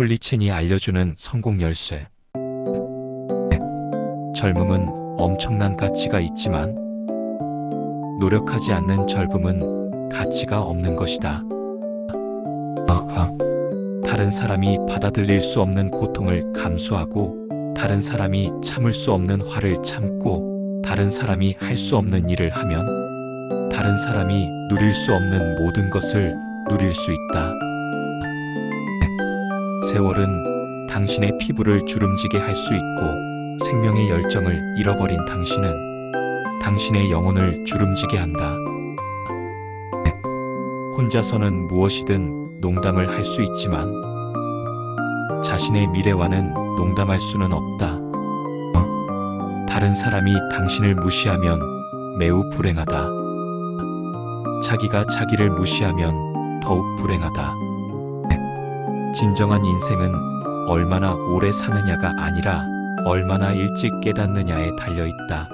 폴리첸이 알려주는 성공 열쇠. 젊음은 엄청난 가치가 있지만 노력하지 않는 젊음은 가치가 없는 것이다. 다른 사람이 받아들일 수 없는 고통을 감수하고 다른 사람이 참을 수 없는 화를 참고 다른 사람이 할 수 없는 일을 하면 다른 사람이 누릴 수 없는 모든 것을 누릴 수 있다. 세월은 당신의 피부를 주름지게 할 수 있고 생명의 열정을 잃어버린 당신은 당신의 영혼을 주름지게 한다. 혼자서는 무엇이든 농담을 할 수 있지만 자신의 미래와는 농담할 수는 없다. 다른 사람이 당신을 무시하면 매우 불행하다. 자기가 자기를 무시하면 더욱 불행하다. 진정한 인생은 얼마나 오래 사느냐가 아니라 얼마나 일찍 깨닫느냐에 달려 있다.